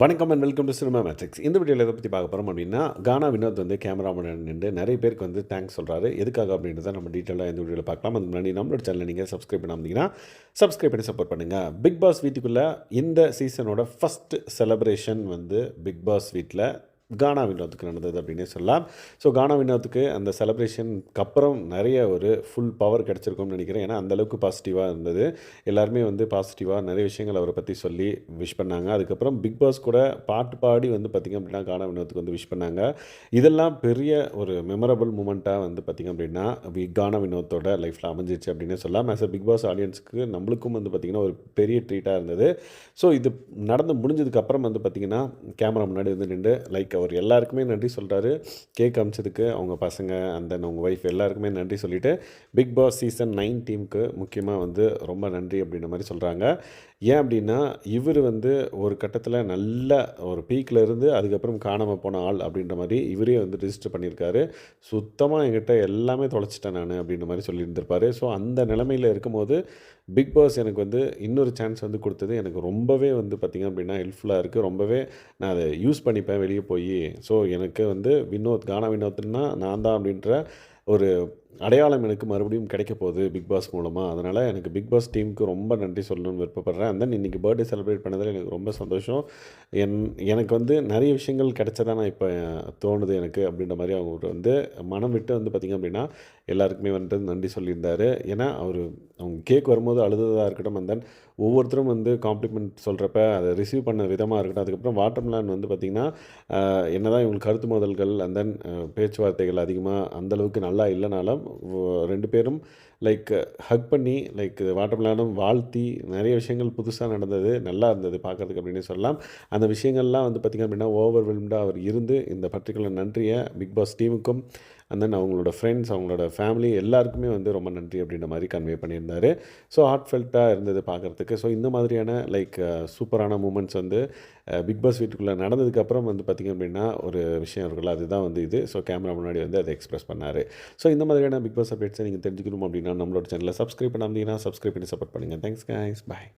வணக்கம் and welcome to Cinema Matrix இந்த வீடியோவில் எதை பற்றி பார்க்க போகிறோம் அப்படின்னா கானா வினோத் வந்து கேமராமேன் நின்று நிறைய பேருக்கு வந்து தேங்க்ஸ் சொல்கிறாரு எதுக்காக அப்படின்றத நம்ம டீட்டெயிலாக இந்த வீடியோவில் பார்க்கலாம். அது முன்னாடி நம்மளோட சேனலை நீங்கள் சப்ஸ்கிரைப் பண்ணாமதிங்கன்னா சப்ஸ்கிரைப் பண்ணி சப்போர்ட் பண்ணுங்கள் பிக் பாஸ் வீட்டுக்குள்ளே இந்த சீசனோட ஃபஸ்ட் செலப்ரேஷன் வந்து பிக் பாஸ் வீட்டில் கானா வினோத்துக்கு நடந்தது அப்படின்னே சொல்லலாம். ஸோ கானா வினோத்துக்கு அந்த செலப்ரேஷனுக்கு அப்புறம் நிறைய ஒரு ஃபுல் பவர் கிடச்சிருக்கும்னு நினைக்கிறேன். ஏன்னா அந்தளவுக்கு பாசிட்டிவாக இருந்தது. எல்லாருமே வந்து பாசிட்டிவாக நிறைய விஷயங்கள் அவரை பற்றி சொல்லி விஷ் பண்ணாங்க. அதுக்கப்புறம் பிக் பாஸ் கூட பாட்டு பாடி வந்து பார்த்திங்க அப்படின்னா கானா வினோத்துக்கு வந்து விஷ் பண்ணாங்க. இதெல்லாம் பெரிய ஒரு மெமரபிள் மூமெண்ட்டாக வந்து பார்த்திங்க அப்படின்னா வி கானா வினோத்தோட லைஃப்பில் அமைஞ்சிச்சு அப்படின்னே சொல்லலாம். ஆஸ் அ பிக் பாஸ் ஆடியன்ஸுக்கு நம்மளுக்கும் வந்து பார்த்திங்கன்னா ஒரு பெரிய ட்ரீட்டாக இருந்தது. ஸோ இது நடந்து முடிஞ்சதுக்கப்புறம் வந்து பார்த்திங்கன்னா கேமரா முன்னாடி வந்து நின்று லைக் அவர் எல்லாருக்குமே நன்றி சொல்கிறாரு கேக் அமிச்சதுக்கு அவங்க பசங்க அந்த அவங்க ஒய்ஃப் எல்லாருக்குமே நன்றி சொல்லிவிட்டு பிக் பாஸ் சீசன் நைன் டீமுக்கு முக்கியமாக வந்து ரொம்ப நன்றி அப்படின்ற மாதிரி சொல்கிறாங்க ஏன் அப்படின்னா இவர் வந்து ஒரு கட்டத்தில் நல்ல ஒரு பீக்கில் இருந்து அதுக்கப்புறம் காணாமல் போன ஆள் அப்படின்ற மாதிரி இவரே வந்து ரிஜிஸ்டர் பண்ணியிருக்காரு. சுத்தமாக என்கிட்ட எல்லாமே தொலைச்சிட்டேன் நான் அப்படின்ற மாதிரி சொல்லியிருந்திருப்பாரு. ஸோ அந்த நிலமையில் இருக்கும்போது பிக் பாஸ் எனக்கு வந்து இன்னொரு சான்ஸ் வந்து கொடுத்தது. எனக்கு ரொம்பவே வந்து பார்த்திங்க அப்படின்னா ஹெல்ப்ஃபுல்லாக இருக்குது ரொம்பவே நான் அதை யூஸ் பண்ணிப்பேன் வெளியே போய். ஸோ எனக்கு வந்து வினோத் கானா வினோத்னா நான் தான் அப்படின்ற ஒரு அடையாளம் எனக்கு மறுபடியும் கிடைக்க போகுது பிக் பாஸ் மூலமாக அதனால் எனக்கு பிக் பாஸ் டீமுக்கு ரொம்ப நன்றி சொல்லணும்னு விருப்பப்படுறேன். அந்த இன்றைக்கி பர்த்டே செலிப்ரேட் பண்ணதில் எனக்கு ரொம்ப சந்தோஷம். என் எனக்கு வந்து நிறைய விஷயங்கள் கிடைச்சதா நான் இப்போ தோணுது எனக்கு அப்படின்ற மாதிரி அவங்க வந்து மனம் விட்டு வந்து பார்த்திங்க அப்படின்னா எல்லாருக்குமே வந்துட்டு நன்றி சொல்லியிருந்தார். ஏன்னா அவர் அவங்க கேக் வரும்போது அழுததாக இருக்கட்டும் அந்த தென் ஒவ்வொருத்தரும் வந்து காம்ப்ளிமெண்ட் சொல்கிறப்ப அதை ரிசீவ் பண்ண விதமாக இருக்கட்டும் அதுக்கப்புறம் வாட்டர் மிலான் வந்து பார்த்திங்கன்னா என்ன தான் இவங்களுக்கு கருத்து மோதல்கள் அந்த தென் பேச்சுவார்த்தைகள் அதிகமாக அந்தளவுக்கு நல்லா இல்லைனாலும் ரெண்டு பேரும் லைக் ஹக் பண்ணி லைக் வாட்டர் மிலானும் வாழ்த்தி நிறைய விஷயங்கள் புதுசாக நடந்தது நல்லா இருந்தது பார்க்குறதுக்கு அப்படின்னு சொல்லலாம். அந்த விஷயங்கள்லாம் வந்து பார்த்திங்க அப்படின்னா ஓவர் அவர் இருந்து இந்த பர்டிகுலர் நன்றியை பிக் பாஸ் டீமுக்கும் அண்ட் தென் அவங்களோட ஃப்ரெண்ட்ஸ் அவங்களோட ஃபேமிலி எல்லாருக்குமே வந்து ரொம்ப நன்றி அப்படின்ற மாதிரி கன்வே பண்ணியிருந்தார். ஸோ ஹார்ட் ஃபெல்ட்டாக இருந்தது பார்க்குறதுக்கு. ஸோ இந்த மாதிரியான லைக் சூப்பரான மூமெண்ட்ஸ் வந்து பிக் பாஸ் வீட்டுக்குள்ளே நடந்ததுக்கப்புறம் வந்து பார்த்திங்க அப்படின்னா ஒரு விஷயம் இருக்குல்ல அதுதான் வந்து இது. ஸோ கேமரா முன்னாடி வந்து அதை எக்ஸ்பிரஸ் பண்ணார். ஸோ இந்த மாதிரியான பிக் பாஸ் அப்டேட்ஸை நீங்கள் தெரிஞ்சுக்கணும் அப்படின்னா நம்மளோட சேனலில் சப்ஸ்கிரைப் பண்ணாமல் சப்ஸ்கிரைப் பண்ணி சப்போர்ட் பண்ணுங்கள் தேங்க்ஸ் கைஸ் பாய்